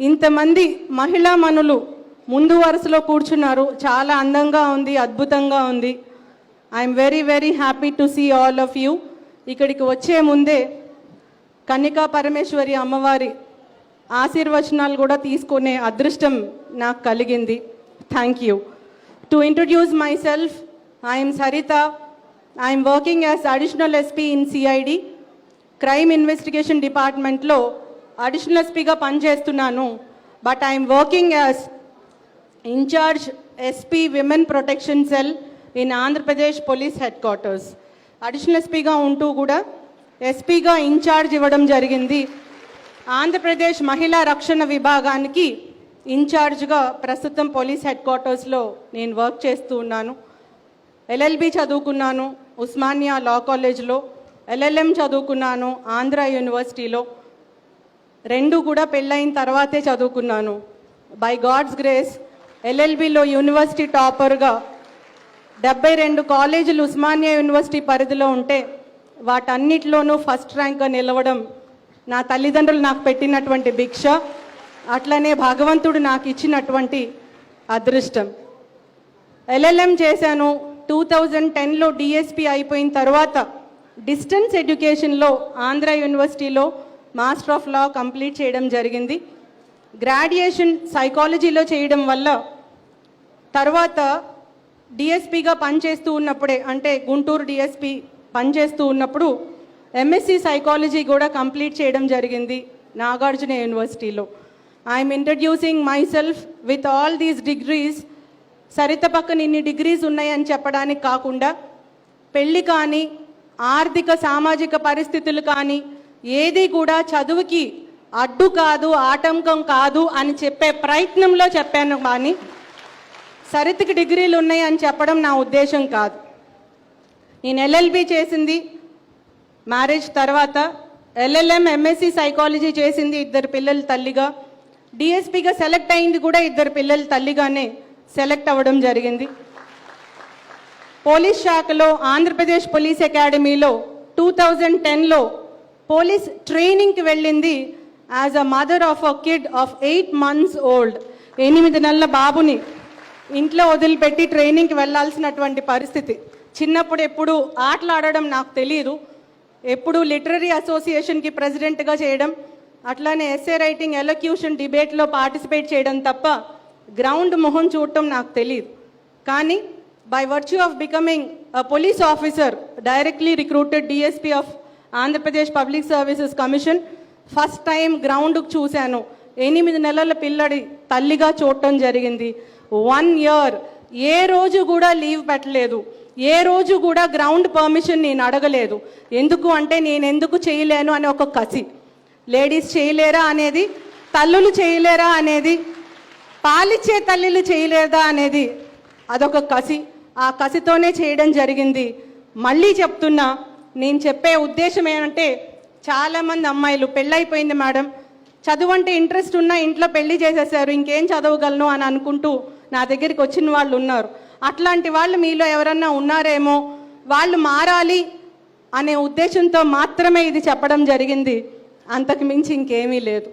ఇంతమంది మహిళా మనులు ముందు వరుసలో కూర్చున్నారు. చాలా అందంగా ఉంది అద్భుతంగా ఉంది. I'm very very happy to see all of you ఇక్కడికి వచ్చే ముందే కన్నికా పరమేశ్వరి అమ్మవారి ఆశీర్వచనాలు కూడా తీసుకునే అదృష్టం నాకు కలిగింది. Thank you to introduce myself I'm Saritha I'm working as additional SP in CID crime investigation డిపార్ట్మెంట్లో అడిషనల్ ఎస్పీగా పనిచేస్తున్నాను but I'm working as in-charge SP women protection cell in Andhra Pradesh police headquarters additional ఎస్పీగా ఉంటూ కూడా ఎస్పీగా incharge ఇవ్వడం జరిగింది. ఆంధ్రప్రదేశ్ మహిళా రక్షణ విభాగానికి ఇన్ఛార్జ్గా ప్రస్తుతం పోలీస్ హెడ్ క్వార్టర్స్లో నేను వర్క్ చేస్తూ ఉన్నాను. ఎల్ఎల్బి చదువుకున్నాను ఉస్మానియా లా కాలేజ్లో ఎల్ఎల్ఎం చదువుకున్నాను ఆంధ్ర యూనివర్సిటీలో రెండు కూడా పెళ్ళైన తర్వాతే చదువుకున్నాను. బై గాడ్స్ గ్రేస్ ఎల్ఎల్బిలో యూనివర్సిటీ టాపర్గా డెబ్బై రెండు కాలేజీలు ఉస్మానియా యూనివర్సిటీ పరిధిలో ఉంటే వాటన్నిటిలోనూ ఫస్ట్ ర్యాంక్గా నిలవడం నా తల్లిదండ్రులు నాకు పెట్టినటువంటి భిక్ష అట్లనే భగవంతుడు నాకు ఇచ్చినటువంటి అదృష్టం. ఎల్ఎల్ఎం చేశాను. టూ థౌజండ్ టెన్లో డిఎస్పి అయిపోయిన తర్వాత డిస్టెన్స్ ఎడ్యుకేషన్లో ఆంధ్ర యూనివర్సిటీలో మాస్టర్ ఆఫ్ లా కంప్లీట్ చేయడం జరిగింది. గ్రాడ్యుయేషన్ సైకాలజీలో చేయడం వల్ల తర్వాత డిఎస్పిగా పనిచేస్తూ ఉన్నప్పుడే అంటే గుంటూరు డిఎస్పి పనిచేస్తూ ఉన్నప్పుడు ఎంఎస్సి సైకాలజీ కూడా కంప్లీట్ చేయడం జరిగింది నాగార్జున యూనివర్సిటీలో. I'm introducing myself with all these degrees Saritha పక్కన ఇన్ని డిగ్రీస్ ఉన్నాయని చెప్పడానికి కాకుండా పెళ్ళి కానీ ఆర్థిక సామాజిక పరిస్థితులు కానీ ఏది కూడా చదువుకి అడ్డు కాదు ఆటంకం కాదు అని చెప్పే ప్రయత్నంలో చెప్పాను కానీ సరితకి డిగ్రీలు ఉన్నాయి అని చెప్పడం నా ఉద్దేశం కాదు. నేను ఎల్ఎల్బి చేసింది మ్యారేజ్ తర్వాత ఎల్ఎల్ఎం ఎంఎస్సి సైకాలజీ చేసింది ఇద్దరు పిల్లల తల్లిగా. డిఎస్పిగా సెలెక్ట్ అయింది కూడా ఇద్దరు పిల్లల తల్లిగానే సెలెక్ట్ అవ్వడం జరిగింది. పోలీస్ శాఖలో ఆంధ్రప్రదేశ్ పోలీస్ అకాడమీలో టూ థౌజండ్ టెన్లో పోలీస్ ట్రైనింగ్కి వెళ్ళింది as a mother of a kid of eight months old. ఎనిమిది నెలల బాబుని ఇంట్లో వదిలిపెట్టి ట్రైనింగ్కి వెళ్ళాల్సినటువంటి పరిస్థితి. చిన్నప్పుడు ఎప్పుడు ఆటలాడడం నాకు తెలియదు ఎప్పుడు లిటరరీ అసోసియేషన్కి ప్రెసిడెంట్గా చేయడం అట్లానే ఎస్ఏ రైటింగ్ ఎలక్యూషన్ డిబేట్లో పార్టిసిపేట్ చేయడం తప్ప గ్రౌండ్ మొహం చూడటం నాకు తెలియదు కానీ by virtue of becoming police officer directly recruited DSP of Andhra Pradesh public services commission first time గ్రౌండ్కి చూశాను. ఎనిమిది నెలల పిల్లడి తల్లిగా చూడటం జరిగింది. One year. ఏ రోజు కూడా లీవ్ పెట్టలేదు. ఏ రోజు కూడా గ్రౌండ్ పర్మిషన్ నేను అడగలేదు. ఎందుకు అంటే నేను ఎందుకు చేయలేను అనే ఒక కసి. లేడీస్ చేయలేరా అనేది తల్లులు చేయలేరా అనేది పాలిచ్చే తల్లిలు చేయలేదా అనేది అదొక కసి. ఆ కసితోనే చేయడం జరిగింది. మళ్ళీ చెప్తున్నా నేను చెప్పే ఉద్దేశం ఏంటంటే చాలామంది అమ్మాయిలు పెళ్ళైపోయింది మేడం. చదువు అంటే ఇంట్రెస్ట్ ఉన్నా ఇంట్లో పెళ్ళి చేసేసారు ఇంకేం చదవగలను అని అనుకుంటూ నా దగ్గరికి వచ్చిన వాళ్ళు ఉన్నారు. అట్లాంటి వాళ్ళు మీలో ఎవరన్నా ఉన్నారేమో వాళ్ళు మారాలి అనే ఉద్దేశంతో మాత్రమే ఇది చెప్పడం జరిగింది. అంతకు మించి ఇంకేమీ లేదు.